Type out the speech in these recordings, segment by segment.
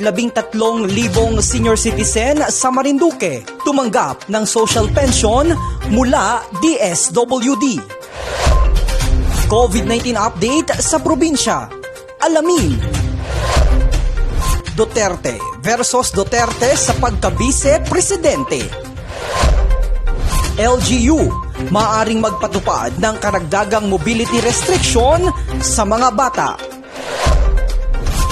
labing tatlong libong senior citizen sa Marinduque tumanggap ng social pension mula DSWD. COVID-19 update sa probinsya. Alamin. Duterte versus Duterte sa pagkabise-presidente. LGU, maaring magpatupad ng karagdagang mobility restriction sa mga bata.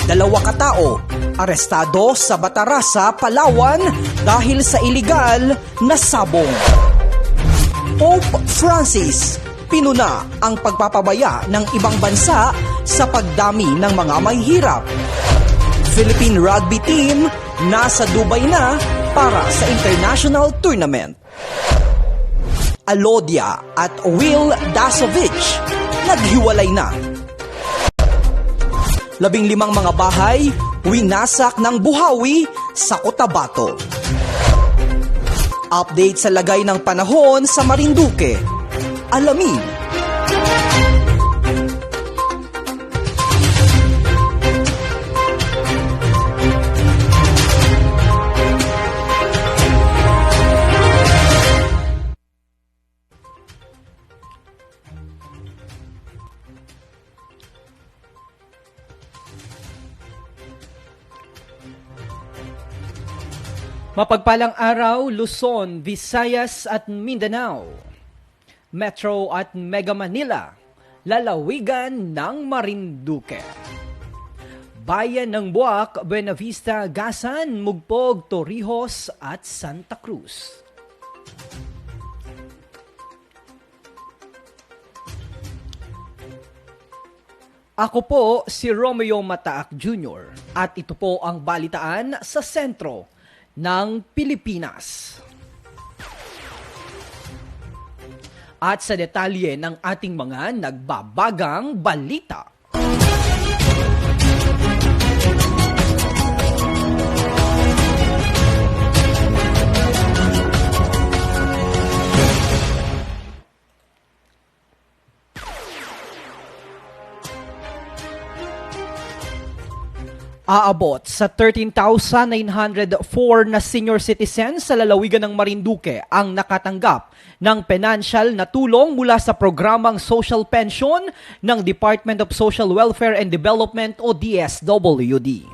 Dalawa katao, arestado sa Batarasa, Palawan dahil sa iligal na sabong. Pope Francis, pinuna ang pagpapabaya ng ibang bansa sa pagdami ng mga mahihirap. Philippine Rugby Team nasa Dubai na para sa international tournament. Alodia at Will Dasovich naghiwalay na. Labing limang mga bahay winasak ng buhawi sa Cotabato. Update sa lagay ng panahon sa Marinduque. Alamin. Mapagpalang araw, Luzon, Visayas at Mindanao. Metro at Mega Manila, lalawigan ng Marinduque. Bayan ng Buwak, Buena Vista, Gasan, Mugpog, Torrijos at Santa Cruz. Ako po si Romeo Mataak Jr. at ito po ang balitaan sa sentro ng Pilipinas. At sa detalye ng ating mga nagbabagang balita. Aabot sa 13,904 na senior citizens sa lalawigan ng Marinduque ang nakatanggap ng financial na tulong mula sa programang Social Pension ng Department of Social Welfare and Development o DSWD.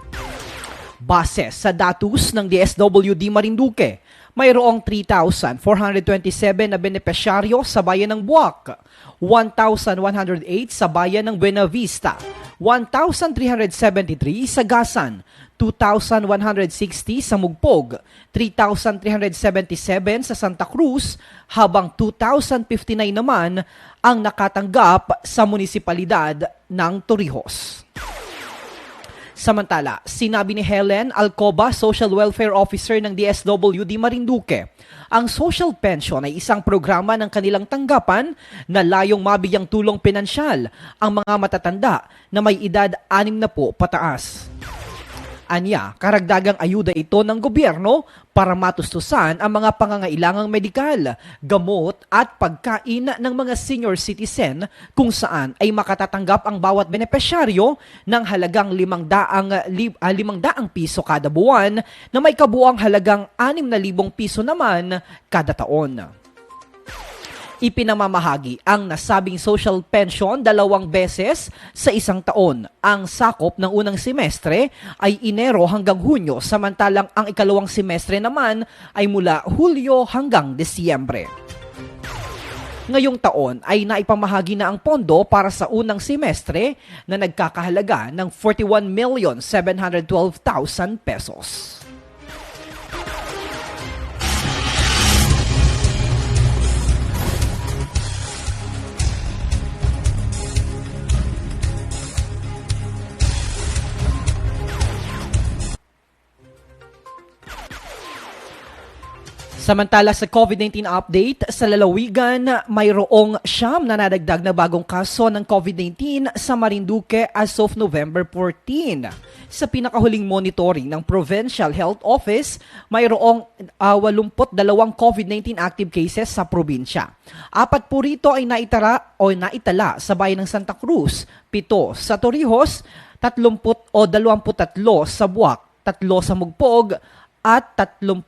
Base sa datos ng DSWD Marinduque, mayroong 3,427 na benepisyaryo sa bayan ng Buwak, 1,108 sa bayan ng Buena Vista, 1,373 sa Gasan, 2,160 sa Mugpog, 3,377 sa Santa Cruz, habang 2,059 naman ang nakatanggap sa munisipalidad ng Torrijos. Samantala, sinabi ni Helen Alcoba, Social Welfare Officer ng DSWD Marinduque, ang social pension ay isang programa ng kanilang tanggapan na layong mabigyang tulong pinansyal ang mga matatanda na may edad 6 na po pataas. Anya, karagdagang ayuda ito ng gobyerno para matustusan ang mga pangangailangang medikal, gamot at pagkain ng mga senior citizen kung saan ay makatatanggap ang bawat benepisyaryo ng halagang 500, li- ah, 500 piso kada buwan na may kabuang halagang 6,000 piso naman kada taon ipinamamahagi ang nasabing social pension dalawang beses sa isang taon. Ang sakop ng unang semestre ay Enero hanggang Hunyo, samantalang ang ikalawang semestre naman ay mula Hulyo hanggang Disyembre. Ngayong taon ay naipamahagi na ang pondo para sa unang semestre na nagkakahalaga ng 41,712,000 pesos. Samantala sa COVID-19 update, sa lalawigan, mayroong siyam na nadagdag na bagong kaso ng COVID-19 sa Marinduque as of November 14. Sa pinakahuling monitoring ng Provincial Health Office, mayroong uh, 82 COVID-19 active cases sa probinsya. Apat po rito ay naitara o naitala sa bayan ng Santa Cruz, pito sa Torrijos, 30 o 23 sa Buwak, tatlo sa Mugpog, at 32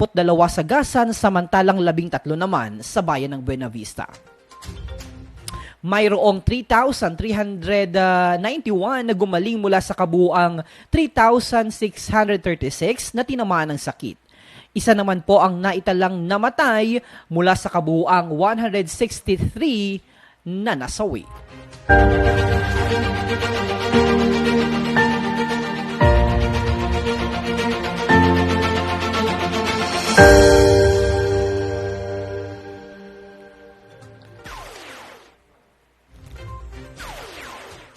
sa Gasan samantalang 13 naman sa bayan ng Buena Vista. Mayroong 3,391 na gumaling mula sa kabuang 3,636 na tinamaan ng sakit. Isa naman po ang naitalang namatay mula sa kabuang 163 na nasawi.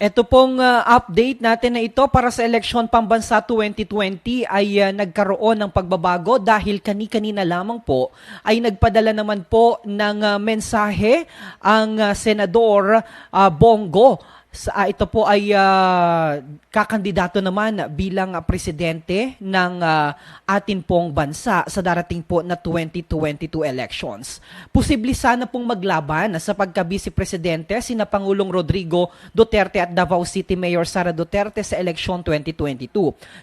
Ito pong uh, update natin na ito para sa eleksyon pambansa 2020 ay uh, nagkaroon ng pagbabago dahil kani-kanina lamang po ay nagpadala naman po ng uh, mensahe ang uh, senador uh, Bongo sa, uh, ito po ay uh, kakandidato naman bilang uh, presidente ng uh, atin pong bansa sa darating po na 2022 elections. Posible sana pong maglaban sa pagka-vice presidente sina Pangulong Rodrigo Duterte at Davao City Mayor Sara Duterte sa eleksyon 2022.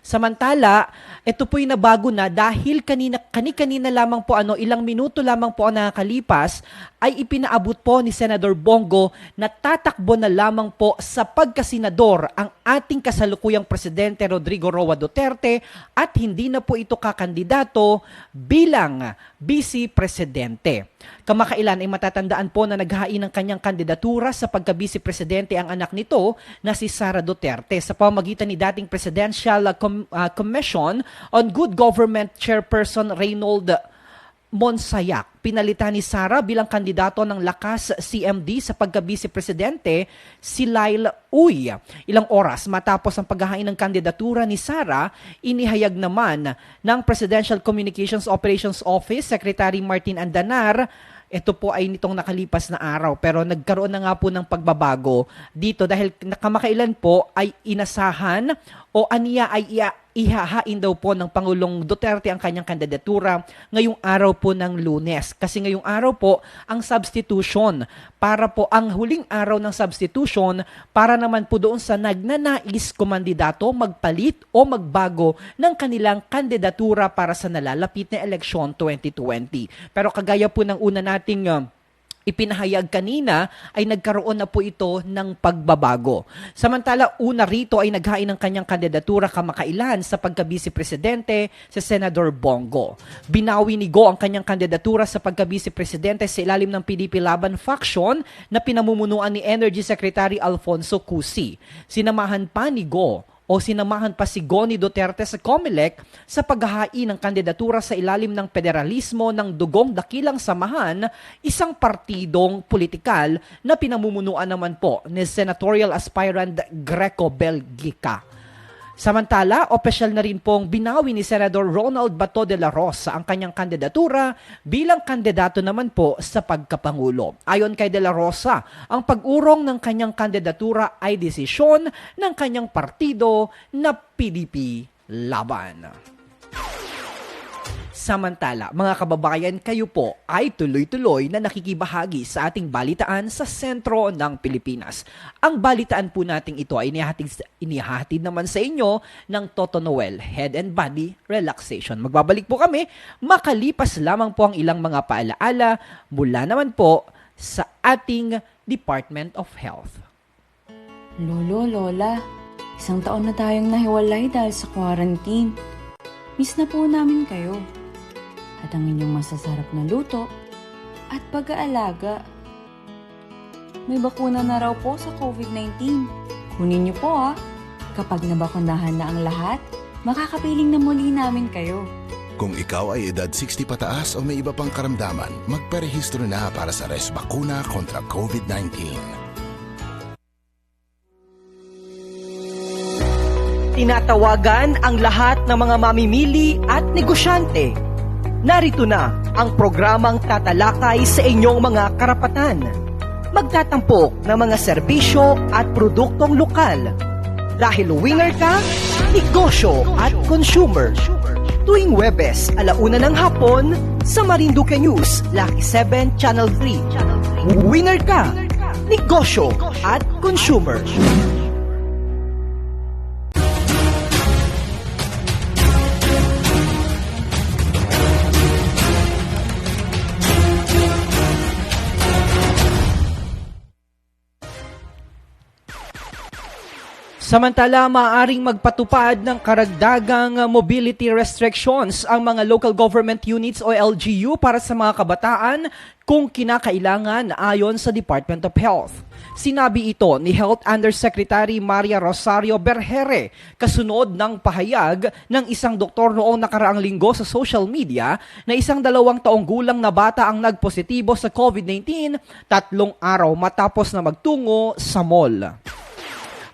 Samantala, ito po ay nabago na dahil kanina kani-kanina lamang po ano ilang minuto lamang po ang nakakalipas ay ipinaabot po ni Senador Bongo na tatakbo na lamang po sa pagkasenador ang ating kasalukuyang presidente Rodrigo Roa Duterte at hindi na po ito kakandidato bilang vice presidente. Kamakailan ay matatandaan po na naghain ng kanyang kandidatura sa pagka-vice presidente ang anak nito na si Sara Duterte sa pamagitan ni dating Presidential Com- uh, Commission on Good Government Chairperson Reynold Monsayak. Pinalitan ni Sara bilang kandidato ng lakas CMD sa pagka-vice presidente si Lyle Uy. Ilang oras matapos ang paghahain ng kandidatura ni Sara, inihayag naman ng Presidential Communications Operations Office Secretary Martin Andanar ito po ay nitong nakalipas na araw pero nagkaroon na nga po ng pagbabago dito dahil nakamakailan po ay inasahan o aniya ay ia ihahain daw po ng Pangulong Duterte ang kanyang kandidatura ngayong araw po ng lunes. Kasi ngayong araw po ang substitution para po ang huling araw ng substitution para naman po doon sa nagnanais kumandidato magpalit o magbago ng kanilang kandidatura para sa nalalapit na eleksyon 2020. Pero kagaya po ng una nating uh, ipinahayag kanina ay nagkaroon na po ito ng pagbabago. Samantala, una rito ay naghain ng kanyang kandidatura kamakailan sa pagka-vice presidente sa Senador Bongo. Binawi ni Go ang kanyang kandidatura sa pagka-vice presidente sa ilalim ng PDP Laban faction na pinamumunuan ni Energy Secretary Alfonso Cusi. Sinamahan pa ni Go o sinamahan pa si Goni Duterte sa COMELEC sa paghahain ng kandidatura sa ilalim ng federalismo ng dugong dakilang samahan, isang partidong politikal na pinamumunuan naman po ni senatorial aspirant Greco Belgica. Samantala, opisyal na rin pong binawi ni Senador Ronald Bato de la Rosa ang kanyang kandidatura bilang kandidato naman po sa pagkapangulo. Ayon kay de la Rosa, ang pag-urong ng kanyang kandidatura ay desisyon ng kanyang partido na PDP Laban. Samantala, mga kababayan, kayo po ay tuloy-tuloy na nakikibahagi sa ating balitaan sa sentro ng Pilipinas. Ang balitaan po nating ito ay inihatid, inihatid naman sa inyo ng Toto Noel Head and Body Relaxation. Magbabalik po kami makalipas lamang po ang ilang mga paalaala mula naman po sa ating Department of Health. Lolo, Lola, isang taon na tayong nahiwalay dahil sa quarantine. Miss na po namin kayo at ang inyong masasarap na luto at pag-aalaga. May bakuna na raw po sa COVID-19. Kunin niyo po ah. Kapag nabakunahan na ang lahat, makakapiling na muli namin kayo. Kung ikaw ay edad 60 pataas o may iba pang karamdaman, magparehistro na para sa res bakuna kontra COVID-19. Tinatawagan ang lahat ng mga mamimili at negosyante Narito na ang programang tatalakay sa inyong mga karapatan. Magtatampok ng mga serbisyo at produktong lokal. Dahil winner ka, negosyo at consumer. Tuwing Webes, alauna ng hapon, sa Marinduque News, Lucky 7, Channel 3. Winner ka, negosyo at consumer. Samantala, maaaring magpatupad ng karagdagang mobility restrictions ang mga local government units o LGU para sa mga kabataan kung kinakailangan ayon sa Department of Health. Sinabi ito ni Health Undersecretary Maria Rosario Berhere kasunod ng pahayag ng isang doktor noong nakaraang linggo sa social media na isang dalawang taong gulang na bata ang nagpositibo sa COVID-19 tatlong araw matapos na magtungo sa mall.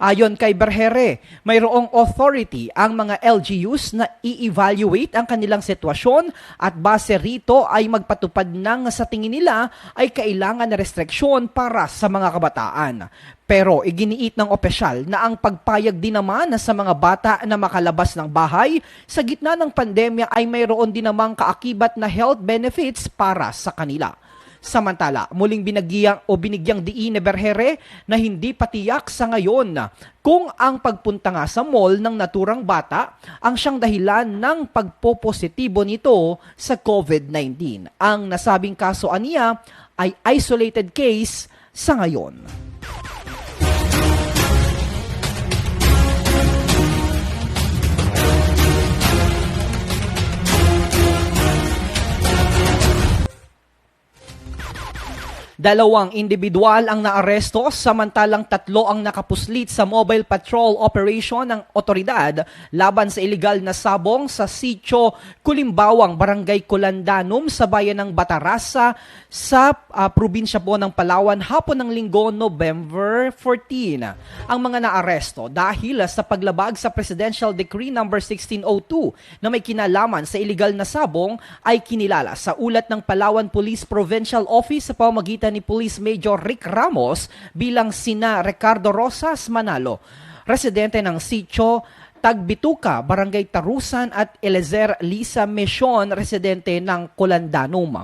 Ayon kay Berhere, mayroong authority ang mga LGUs na i-evaluate ang kanilang sitwasyon at base rito ay magpatupad ng sa tingin nila ay kailangan na restriksyon para sa mga kabataan. Pero iginiit ng opisyal na ang pagpayag din naman sa mga bata na makalabas ng bahay sa gitna ng pandemya ay mayroon din namang kaakibat na health benefits para sa kanila. Samantala, muling binagyang o binigyang diin ni Berhere na hindi patiyak sa ngayon kung ang pagpunta nga sa mall ng naturang bata ang siyang dahilan ng pagpopositibo nito sa COVID-19. Ang nasabing kaso aniya ay isolated case sa ngayon. Dalawang individual ang naaresto samantalang tatlo ang nakapuslit sa mobile patrol operation ng otoridad laban sa illegal na sabong sa sitio Kulimbawang, Barangay Kulandanum sa bayan ng Batarasa sa ah, probinsya po ng Palawan hapon ng linggo November 14. Ang mga naaresto dahil sa paglabag sa Presidential Decree number 1602 na may kinalaman sa illegal na sabong ay kinilala sa ulat ng Palawan Police Provincial Office sa pamamagitan ni Police Major Rick Ramos bilang sina Ricardo Rosas Manalo, residente ng sitio Tagbituka, Barangay Tarusan at Elezer Lisa Mesion, residente ng Colandanum.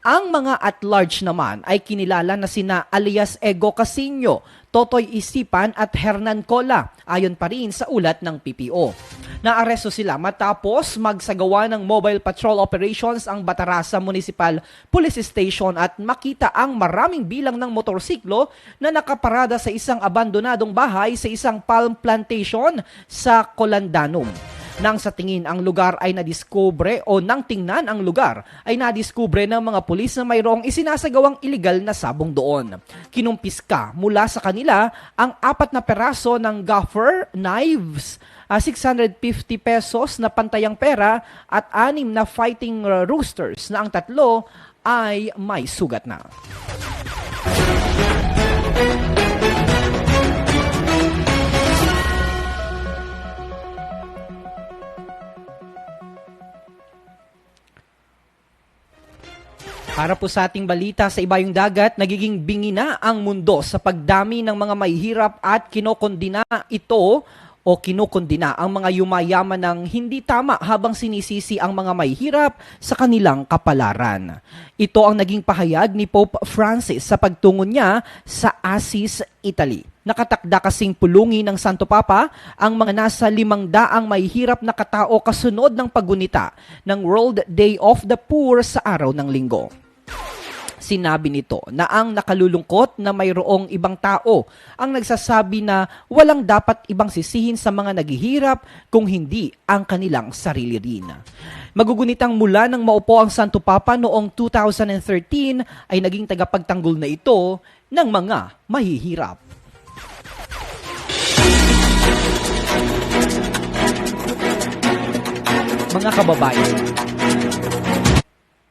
Ang mga at-large naman ay kinilala na sina alias Ego Casino, Totoy Isipan at Hernan Cola, ayon pa rin sa ulat ng PPO. Naaresto sila matapos magsagawa ng mobile patrol operations ang Batarasa Municipal Police Station at makita ang maraming bilang ng motorsiklo na nakaparada sa isang abandonadong bahay sa isang palm plantation sa Colandanum. Nang sa tingin ang lugar ay nadiskubre o nang tingnan ang lugar ay nadiskubre ng mga pulis na mayroong isinasagawang illegal na sabong doon. Kinumpiska mula sa kanila ang apat na peraso ng gaffer, knives, ah, 650 pesos na pantayang pera at anim na fighting uh, roosters na ang tatlo ay may sugat na. Para po sa ating balita sa ibayong dagat, nagiging bingi na ang mundo sa pagdami ng mga mahihirap at kinokondina ito o kinukondina ang mga yumayaman ng hindi tama habang sinisisi ang mga mahihirap sa kanilang kapalaran. Ito ang naging pahayag ni Pope Francis sa pagtungon niya sa Assis, Italy. Nakatakda kasing pulungi ng Santo Papa ang mga nasa limang daang mahihirap na katao kasunod ng pagunita ng World Day of the Poor sa araw ng linggo. Sinabi nito na ang nakalulungkot na mayroong ibang tao ang nagsasabi na walang dapat ibang sisihin sa mga naghihirap kung hindi ang kanilang sarili rin. Magugunitang mula nang maupo ang Santo Papa noong 2013 ay naging tagapagtanggol na ito ng mga mahihirap. Mga kababayan,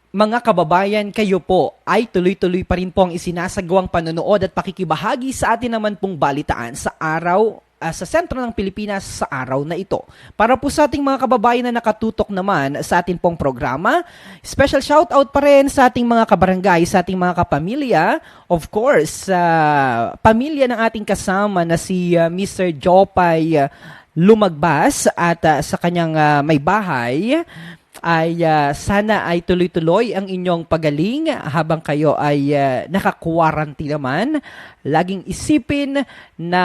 mga kababayan, kayo po ay tuloy-tuloy pa rin pong isinasagawang panonood at pakikibahagi sa atin naman pong balitaan sa araw ah, sa sentro ng Pilipinas sa araw na ito. Para po sa ating mga kababayan na nakatutok naman sa ating pong programa, special shoutout pa rin sa ating mga kabarangay, sa ating mga kapamilya. Of course, sa pamilya ng ating kasama na si ah, Mr. Jopay ah, Lumagbas at ah, sa kanyang ah, may bahay ay ah, sana ay tuloy-tuloy ang inyong pagaling habang kayo ay uh, naka-quarantine naman. Laging isipin na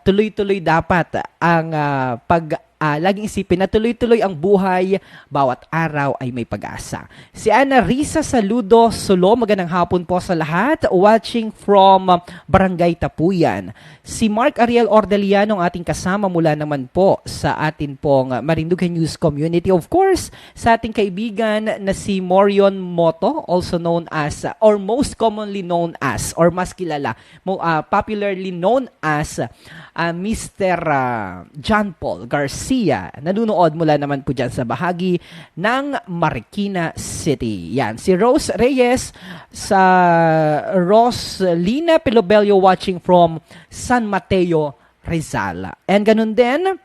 tuloy-tuloy dapat ang ah, pag ah, laging isipin na tuloy-tuloy ang buhay, bawat araw ay may pag-asa. Si Ana Risa Saludo Solo, magandang hapon po sa lahat, watching from Barangay Tapuyan. Si Mark Ariel Ordeliano, ang ating kasama mula naman po sa atin pong Marinduque News Community. Of course, sa ating kaibigan na si Morion Moto, also known as, or most commonly known as, or mas kilala, ah, popularly known as ah, Mr. ah, John Paul Garcia. Nanunood mula naman po dyan sa bahagi ng Marikina City. Yan, si Rose Reyes sa Roslina Pilobello watching from San Mateo, Rizal. And ganun din,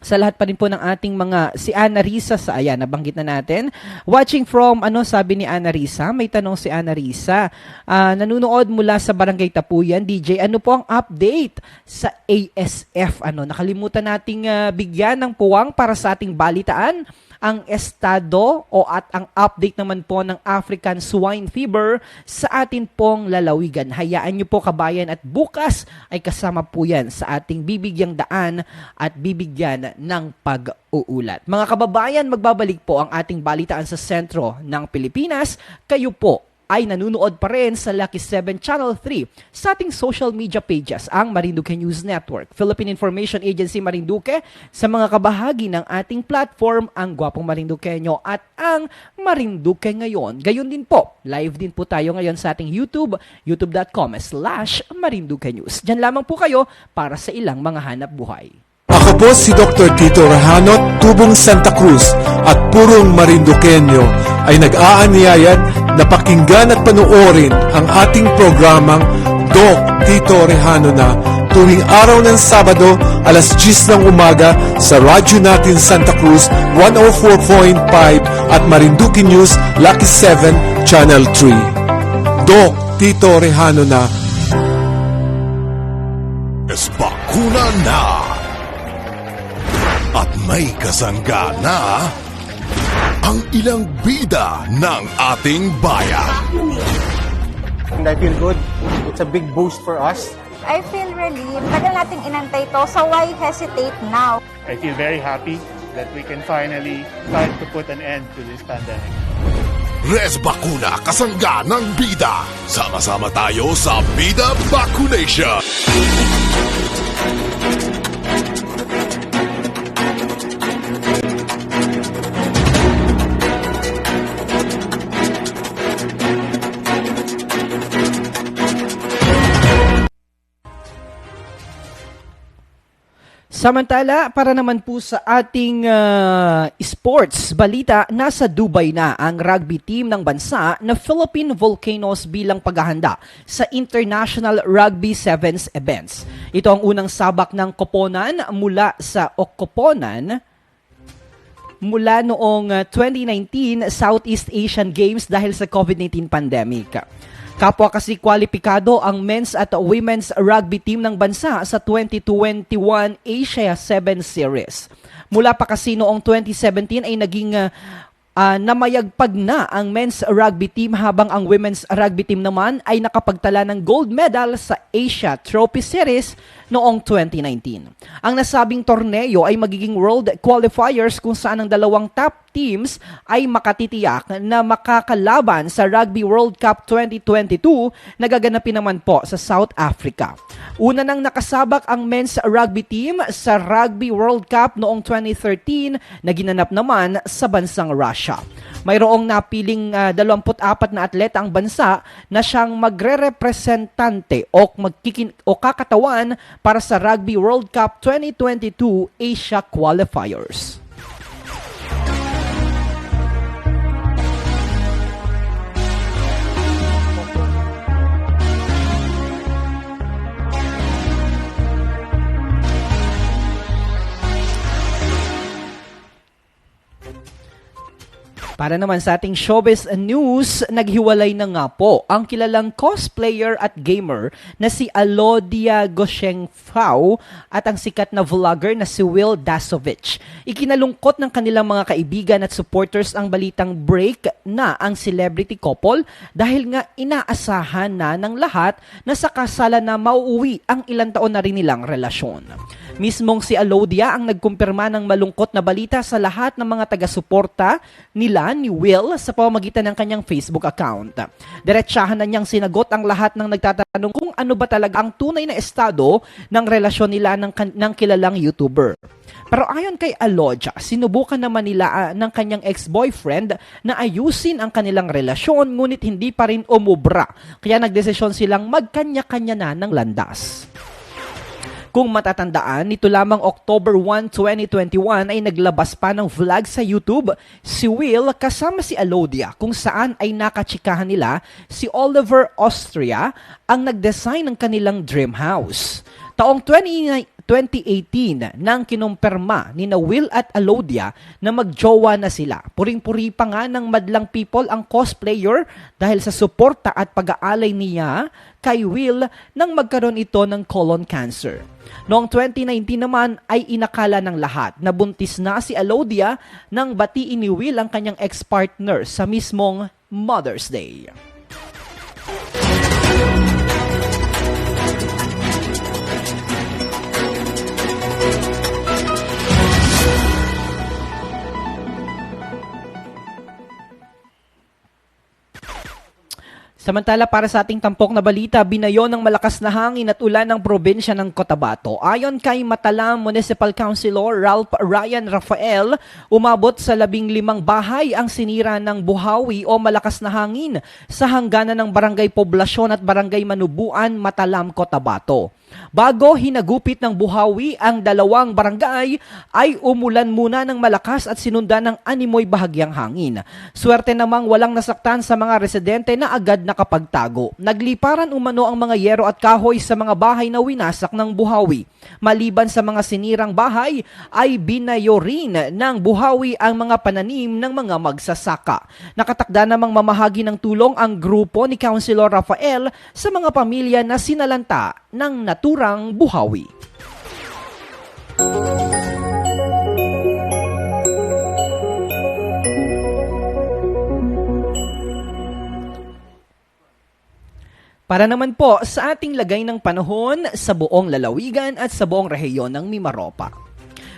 sa lahat pa rin po ng ating mga si Ana Risa sa ayan nabanggit na natin. Watching from ano sabi ni Ana Risa may tanong si Ana Risa. Ah, nanonood mula sa Barangay Tapuyan. DJ ano po ang update sa ASF ano nakalimutan nating ah, bigyan ng puwang para sa ating balitaan ang estado o at ang update naman po ng African Swine Fever sa atin pong lalawigan. Hayaan niyo po kabayan at bukas ay kasama po yan sa ating bibigyang daan at bibigyan ng pag-uulat. Mga kababayan, magbabalik po ang ating balitaan sa sentro ng Pilipinas. Kayo po ay nanunood pa rin sa Lucky 7 Channel 3 sa ating social media pages, ang Marinduque News Network, Philippine Information Agency Marinduque, sa mga kabahagi ng ating platform, ang Gwapong Marinduqueño at ang Marinduque Ngayon. Gayon din po, live din po tayo ngayon sa ating YouTube, youtube.com slash News. Diyan lamang po kayo para sa ilang mga hanap buhay. Ako po si Dr. Tito Rahanot, Tubong Santa Cruz at Purong Marinduqueño ay nag-aanyayad na pakinggan at panoorin ang ating programang Doc Tito Rehano na tuwing araw ng Sabado alas 10 ng umaga sa radyo natin Santa Cruz 104.5 at Marinduque News Lucky 7 Channel 3. Doc Tito Rehano na Esbakuna na! May kasangga na ang ilang bida ng ating bayan. and I feel good. It's a big boost for us. I feel relieved. Tagal nating inantay to, so why hesitate now? I feel very happy that we can finally start to put an end to this pandemic. Res Bakuna, kasangga ng bida. Sama-sama tayo sa Bida Vaccination. Samantala, para naman po sa ating ah, sports balita, nasa Dubai na ang rugby team ng bansa na Philippine Volcanoes bilang paghahanda sa International Rugby Sevens events. Ito ang unang sabak ng koponan mula sa Okoponan mula noong ah, 2019 Southeast Asian Games dahil sa COVID-19 pandemic. Kapwa kasi kwalipikado ang men's at women's rugby team ng bansa sa 2021 Asia 7 Series. Mula pa kasi noong 2017 ay naging ah, ah, namayagpag na ang men's rugby team habang ang women's rugby team naman ay nakapagtala ng gold medal sa Asia Trophy Series noong 2019. Ang nasabing torneo ay magiging world qualifiers kung saan ang dalawang top teams ay makatitiyak na makakalaban sa Rugby World Cup 2022 na gaganapin naman po sa South Africa. Una nang nakasabak ang men's rugby team sa Rugby World Cup noong 2013 na ginanap naman sa bansang Russia. Mayroong napiling ah, 24 na atleta ang bansa na siyang magre-representante o, magkikin, o kakatawan para sa Rugby World Cup 2022 Asia Qualifiers. Para naman sa ating showbiz news, naghiwalay na nga po ang kilalang cosplayer at gamer na si Alodia Gosheng Fao at ang sikat na vlogger na si Will Dasovich. Ikinalungkot ng kanilang mga kaibigan at supporters ang balitang break na ang celebrity couple dahil nga inaasahan na ng lahat na sa kasalan na mauuwi ang ilang taon na rin nilang relasyon. Mismong si Alodia ang nagkumpirma ng malungkot na balita sa lahat ng mga taga-suporta nila ni Will sa pamamagitan ng kanyang Facebook account. Diretsahan na niyang sinagot ang lahat ng nagtatanong kung ano ba talaga ang tunay na estado ng relasyon nila ng, ng kilalang YouTuber. Pero ayon kay Alodia, sinubukan naman nila ah, ng kanyang ex-boyfriend na ayusin ang kanilang relasyon ngunit hindi pa rin umubra. Kaya nagdesisyon silang magkanya-kanya na ng landas. Kung matatandaan, nito lamang October 1, 2021 ay naglabas pa ng vlog sa YouTube si Will kasama si Alodia kung saan ay nakachikahan nila si Oliver Austria ang nag-design ng kanilang dream house. Taong 20, 2018 nang kinumpirma ni na Will at Alodia na magjowa na sila. Puring-puri pa nga ng madlang people ang cosplayer dahil sa suporta at pag-aalay niya kay Will nang magkaroon ito ng colon cancer. Noong 2019 naman ay inakala ng lahat na buntis na si Alodia nang batiin ni Will ang kanyang ex-partner sa mismong Mother's Day. Samantala para sa ating tampok na balita, binayo ng malakas na hangin at ulan ng probinsya ng Cotabato. Ayon kay Matalam Municipal Councilor Ralph Ryan Rafael, umabot sa labing limang bahay ang sinira ng buhawi o malakas na hangin sa hangganan ng barangay Poblasyon at barangay Manubuan, Matalam, Cotabato. Bago hinagupit ng buhawi ang dalawang barangay, ay umulan muna ng malakas at sinundan ng animoy bahagyang hangin. Swerte namang walang nasaktan sa mga residente na agad nakapagtago. Nagliparan umano ang mga yero at kahoy sa mga bahay na winasak ng buhawi. Maliban sa mga sinirang bahay, ay binayo rin ng buhawi ang mga pananim ng mga magsasaka. Nakatakda namang mamahagi ng tulong ang grupo ni Councilor Rafael sa mga pamilya na sinalanta ng naturang buhawi. Para naman po sa ating lagay ng panahon sa buong lalawigan at sa buong rehiyon ng Mimaropa.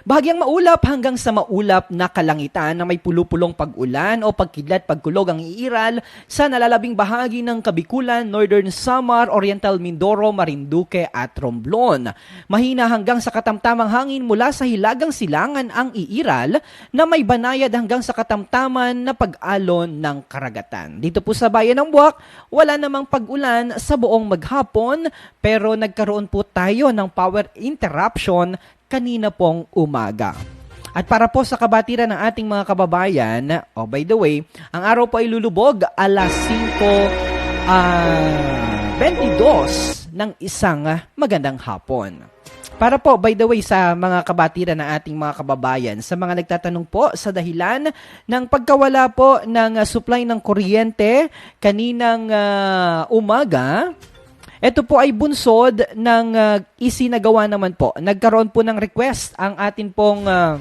Bahagyang maulap hanggang sa maulap na kalangitan na may pulupulong pag-ulan o pagkidlat pagkulog ang iiral sa nalalabing bahagi ng Kabikulan, Northern Samar, Oriental Mindoro, Marinduque at Romblon. Mahina hanggang sa katamtamang hangin mula sa hilagang silangan ang iiral na may banayad hanggang sa katamtaman na pag-alon ng karagatan. Dito po sa bayan ng Buwak, wala namang pag-ulan sa buong maghapon pero nagkaroon po tayo ng power interruption kanina pong umaga. At para po sa kabatiran ng ating mga kababayan, oh by the way, ang araw po ay lulubog alas 5 ah 22 ng isang magandang hapon. Para po, by the way, sa mga kabatiran ng ating mga kababayan, sa mga nagtatanong po sa dahilan ng pagkawala po ng supply ng kuryente kaninang ah, umaga, ito po ay bunsod ng uh, isinagawa naman po. Nagkaroon po ng request ang atin pong uh,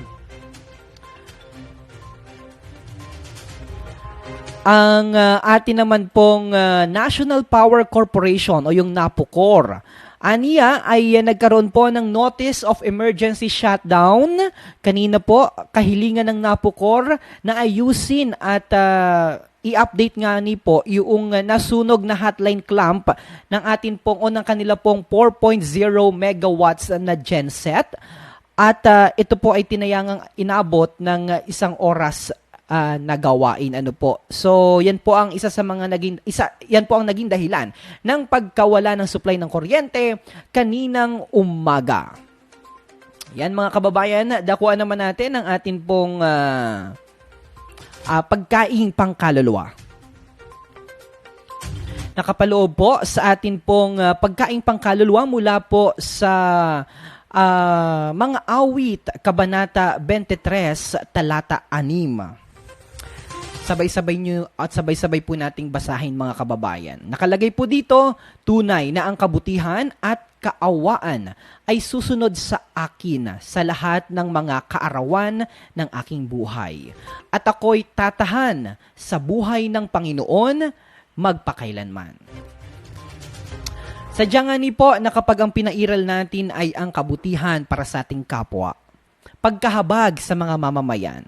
ang uh, atin naman pong uh, National Power Corporation o yung NAPOCOR. Aniya ay uh, nagkaroon po ng Notice of Emergency Shutdown. Kanina po, kahilingan ng NAPOCOR na ayusin at uh, i-update nga ni po yung uh, nasunog na hotline clamp ng atin pong o ng kanila pong 4.0 megawatts na genset. At uh, ito po ay tinayangang inabot ng isang oras uh, na gawain ano po. So, yan po ang isa sa mga naging isa yan po ang naging dahilan ng pagkawala ng supply ng kuryente kaninang umaga. Yan mga kababayan, dakuan naman natin ang atin pong uh, uh, pagkaing pangkaluluwa. Nakapaloob po sa atin pong uh, pagkaing pangkaluluwa mula po sa uh, mga awit, Kabanata 23, talata 6. sabay-sabay nyo at sabay-sabay po nating basahin mga kababayan. Nakalagay po dito, tunay na ang kabutihan at kaawaan ay susunod sa akin sa lahat ng mga kaarawan ng aking buhay. At ako'y tatahan sa buhay ng Panginoon magpakailanman. Sadya nga ni po na kapag ang pinairal natin ay ang kabutihan para sa ating kapwa, pagkahabag sa mga mamamayan,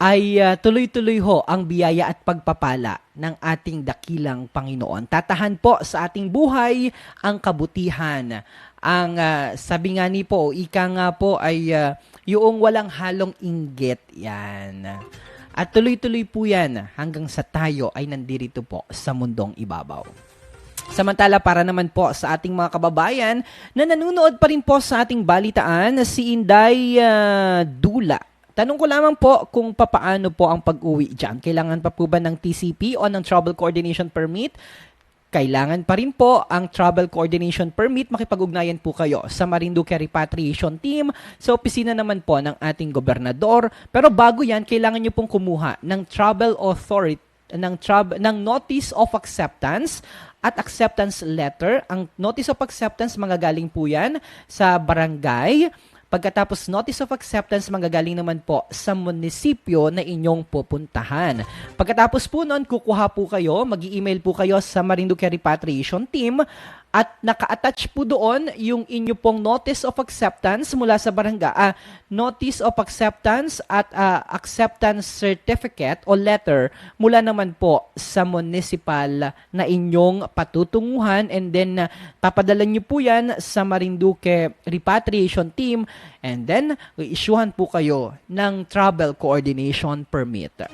ay ah, tuloy-tuloy ho ang biyaya at pagpapala ng ating dakilang Panginoon. Tatahan po sa ating buhay ang kabutihan. Ang ah, sabi nga ni po, ika nga po ay ah, yung walang halong inggit yan. At tuloy-tuloy po yan hanggang sa tayo ay nandirito po sa mundong ibabaw. Samantala para naman po sa ating mga kababayan na nanonood pa rin po sa ating balitaan si Inday ah, Dula. Tanong ko lamang po kung papaano po ang pag-uwi dyan. Kailangan pa po ba ng TCP o ng Travel Coordination Permit? Kailangan pa rin po ang Travel Coordination Permit. Makipag-ugnayan po kayo sa Marinduque Repatriation Team sa opisina naman po ng ating gobernador. Pero bago yan, kailangan nyo pong kumuha ng Travel Authority ng trab ng notice of acceptance at acceptance letter. Ang notice of acceptance manggagaling po yan sa barangay. Pagkatapos notice of acceptance manggagaling naman po sa munisipyo na inyong pupuntahan. Pagkatapos po noon, kukuha po kayo, mag email po kayo sa Marinduque Repatriation Team at naka-attach po doon yung inyo pong notice of acceptance mula sa barangay. Ah, notice of acceptance at ah, acceptance certificate o letter mula naman po sa municipal na inyong patutunguhan and then ah, papadala nyo po yan sa Marinduque Repatriation Team and then i-issuehan po kayo ng Travel Coordination Permit.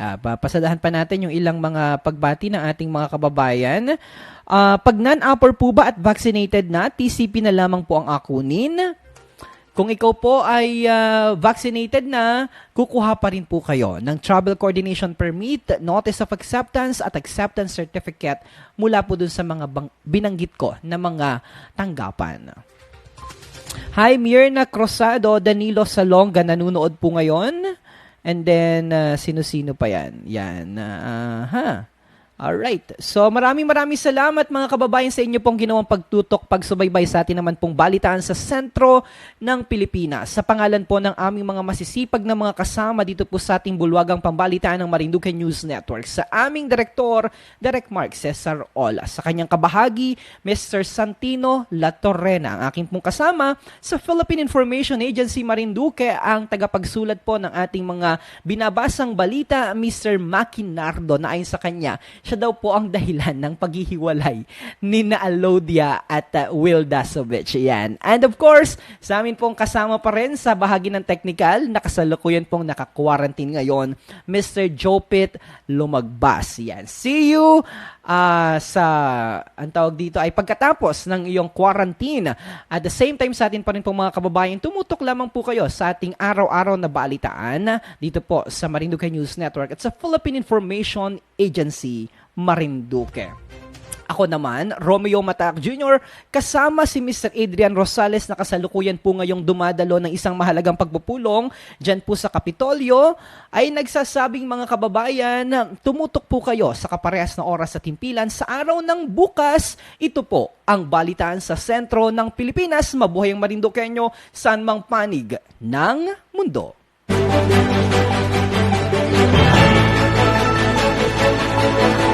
Ah, papasadahan pa natin yung ilang mga pagbati ng ating mga kababayan. Ah, pag non-upper po ba at vaccinated na, TCP na lamang po ang akunin. Kung ikaw po ay ah, vaccinated na, kukuha pa rin po kayo ng Travel Coordination Permit, Notice of Acceptance at Acceptance Certificate mula po dun sa mga bang- binanggit ko na mga tanggapan. Hi, Mirna Crosado, Danilo Salonga, nanonood po ngayon. And then, uh, sino-sino pa yan? Yan. Uh, ha. Alright. So maraming maraming salamat mga kababayan sa inyo pong ginawang pagtutok, pagsubaybay sa atin naman pong balitaan sa sentro ng Pilipinas. Sa pangalan po ng aming mga masisipag na mga kasama dito po sa ating bulwagang pambalitaan ng Marinduque News Network. Sa aming direktor, Direk Mark Cesar Ola. Sa kanyang kabahagi, Mr. Santino Latorrena. Ang aking pong kasama sa Philippine Information Agency Marinduque, ang tagapagsulat po ng ating mga binabasang balita, Mr. Makinardo, na ayon sa kanya, siya daw po ang dahilan ng paghihiwalay ni na Alodia at uh, Will Dasovich. Yan. And of course, sa amin pong kasama pa rin sa bahagi ng technical, nakasalukuyan pong naka-quarantine ngayon, Mr. Jopit Lumagbas. Yan. See you ah, sa, ang tawag dito ay pagkatapos ng iyong quarantine. At the same time sa atin pa rin pong mga kababayan, tumutok lamang po kayo sa ating araw-araw na balitaan dito po sa Marinduque News Network at sa Philippine Information Agency Marinduque. Ako naman, Romeo Matac Jr., kasama si Mr. Adrian Rosales na kasalukuyan po ngayong dumadalo ng isang mahalagang pagpupulong dyan po sa Kapitolyo, ay nagsasabing mga kababayan, tumutok po kayo sa kaparehas na oras sa timpilan sa araw ng bukas. Ito po ang balitaan sa sentro ng Pilipinas, mabuhay ang Marindukenyo, San Mang Panig ng Mundo. Music